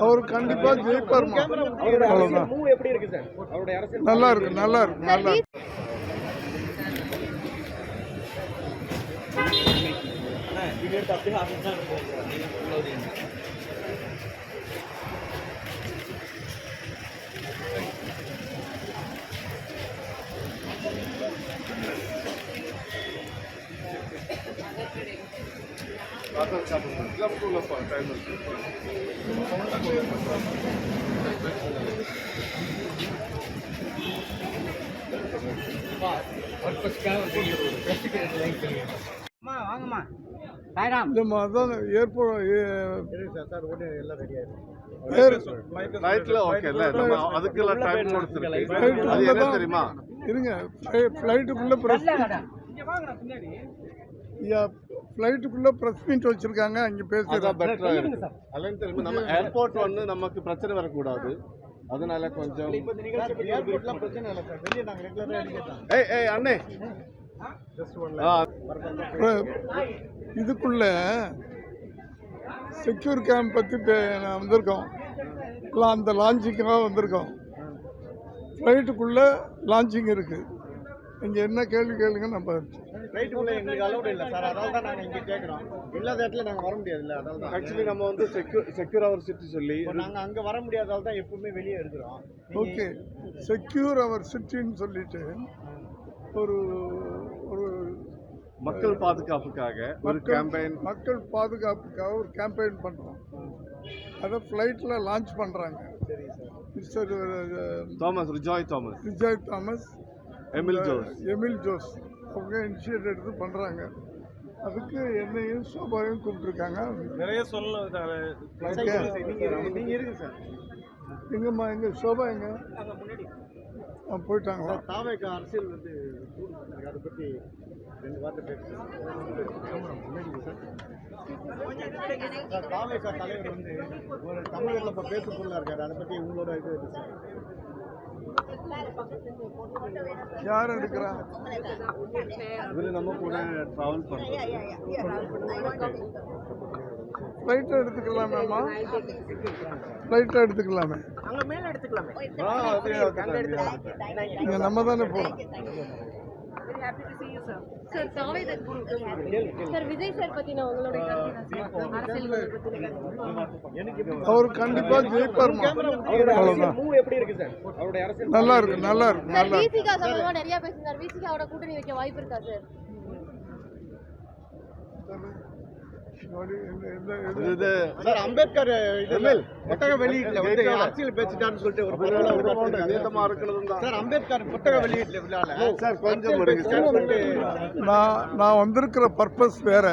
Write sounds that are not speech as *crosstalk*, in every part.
அவர் கண்டிப்பா ஜெயிப்பார்மா? அவ்வளவுதான். மூவ் எப்படி இருக்கு சார்? அவருடைய அரசியல் அம்மா வாங்கம்மா. சாய்ராம். இல்லம்மா அதான் எல்லாம் நம்ம அதுக்கெல்லாம் டைம் கொடுத்துருக்கு. அது என்ன. தெரியுமா? இருங்க. ஃப்ளைட்டுக்குள்ள ப்ரெஸ் ஃப்ளைட்டுக்குள்ள ப்ரெஸ் மீட் வச்சிருக்காங்க அங்க அதான் பேசுறாங்க பெட்டரா இருக்கு. அதெல்லாம் தெரியுமா நம்ம ஏர்போர்ட் வந்து நமக்கு பிரச்சனை வரக்கூடாது. அதனால கொஞ்சம் ஏய் ஏய் அண்ணே. இதுக்குள்ள செக்யூர் கேம்ப் பற்றி வந்திருக்கோம். அந்த லான்ச்சிங்காக வந்திருக்கோம். ஃப்ளைட்டுக்குள்ளே லான்ச்சிங் இருக்குது நீங்கள் என்ன கேள்வி கேளுங்க நம்ம ஃப்ளைட்டுக்குள்ளே எங்களுக்கு அலௌட் இல்லை சார் அதால தான் நாங்கள் இங்கே கேட்குறோம் இல்லாத இடத்துல நாங்கள் வர முடியாது இல்லை அதால தான். ஆக்சுவலி நம்ம வந்து செக்யூர் செக்யூர் அவர் சிட்டி சொல்லி நாங்கள் அங்கே வர முடியாதால தான் எப்பவுமே வெளியே இருக்கிறோம். ஓகே செக்யூர் அவர் சிட்டின்னு சொல்லிட்டு ஒரு ஒரு மக்கள் பாதுகாப்புக்காக ஒரு கேம்பெயின் மக்கள் பாதுகாப்புக்காக ஒரு கேம்பெயின் பண்ணுறோம் அதை ஃப்ளைட்டில் லான்ச் பண்ணுறாங்க சரி sir mister Thomas Rijoy Thomas Vijay Thomas Emil Jose Emil Jose அவங்க இனிஷியேட் எடுத்து பண்ணுறாங்க அதுக்கு என்னையும் சோபாவையும் கூப்பிட்டுருக்காங்க. நிறைய சொல்லணும் நீங்கள் நீங்கள் இருக்கு சார். எங்கம்மா எங்க சோபா எங்க? ஆ, போயிட்டாங்களா? சார் தாவேக்கு அரசியல் வந்து. அதை பற்றி ரெண்டு வார்த்தை பேசுகிறேன் சார். தாவேக்கா தலைவர் வந்து ஒரு தமிழகத்தில் இப்போ பேச பொருளாக இருக்காரு. அதை பற்றி உங்களோட இது யார் எடுக்கிறா? இவரு நம்ம கூட டிராவல் பண்றோம் ஃப்ளைட்டை எடுத்துக்கலாமேம்மா? ஃப்ளைட்டை எடுத்துக்கலாமே. அங்கே மேலே எடுத்துக்கலாமே. ஆ, அதே நம்ம தானே போகிறோம் சார் தாவேத சார் விஜய் சார் பத்தின உங்களுடைய கருத்து சார்? அரசியல். அவர் கண்டிப்பா ஜெயிப்பார்மா அவ்வளவுதான் மூவ் எப்படி இருக்கு சார் அவருடைய அரசியல் நல்லா இருக்கு நல்லா இருக்கு சார் நல்லா விசிகா சம்பந்தமா நிறைய பேசுறாரு விசிகாவோட கூட்டணி வைக்க வாய்ப்பு இருக்கா சார் சார் அம்பேத்கர் இது எம்எல். புத்தக வெளியீட்டுல வந்து. அரசியல் சொல்லிட்டு ஒரு இருக்கிறது சார் அம்பேத்கர் புத்தக வெளியீட்டுல விழால. சார் கொஞ்சம் இருங்க சார் நான் நான் வந்திருக்கிற பர்பஸ் வேற.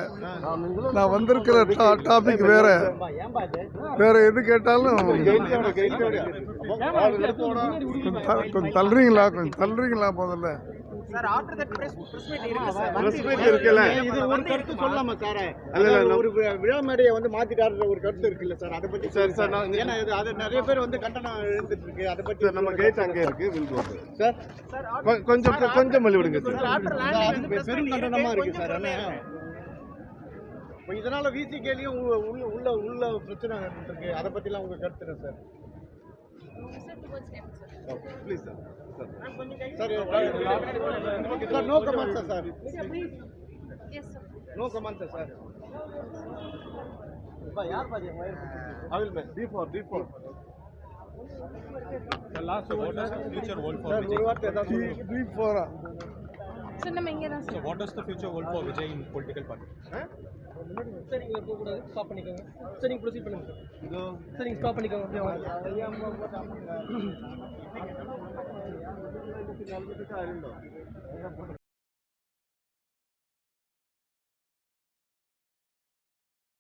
நான் வந்திருக்கிற டாபிக் வேற. வேற எது கேட்டாலும் கொஞ்சம் த- கொஞ்சம் தள்ளுறீங்களா? பிரஸ் மீட் இருக்குல்ல இது ஒரு கருத்து சொல்லலாமா சார். இல்ல, ஒரு விழா மேடையை வந்து மாத்திட்டாருன்ற ஒரு கருத்து இருக்குல்ல சார். அதை பத்தி சரி, சார், ஏன்னா இது அது நிறைய பேர் வந்து கண்டனம் எழுந்துட்டு இருக்கு. அதை பத்தி சார் நம்ம கேட் அங்கே இருக்கு வில் கோ சார் கொ- கொஞ்சம் கொஞ்சம் மல்லி விடுங்க சார். சார், பெரும் கண்டனமா இருக்கு சார். என்ன இப்போ இதனால விசிகேலையும் உள்ள உள்ள உள்ள பிரச்சனை இருக்கு. அதை பத்திலாம் உங்க கருத்து என்ன sir? Please, sir. Sir, sir no comments, sir. sir. Yes, sir. No comments, sir. I will make D4, D4. The last one, future world for D4. D4. Sir நம்ம இங்கே தான் So what does the future hold for Vijay in political party? சார் இங்கே போகக்கூடாது stop பண்ணிக்கோங்க. Sir நீங்கள் proceed பண்ணுங்க sir. Sir நீங்கள் ஸ்டாப் பண்ணிக்கோங்க. அப்படியே வாங்க. *laughs* *laughs*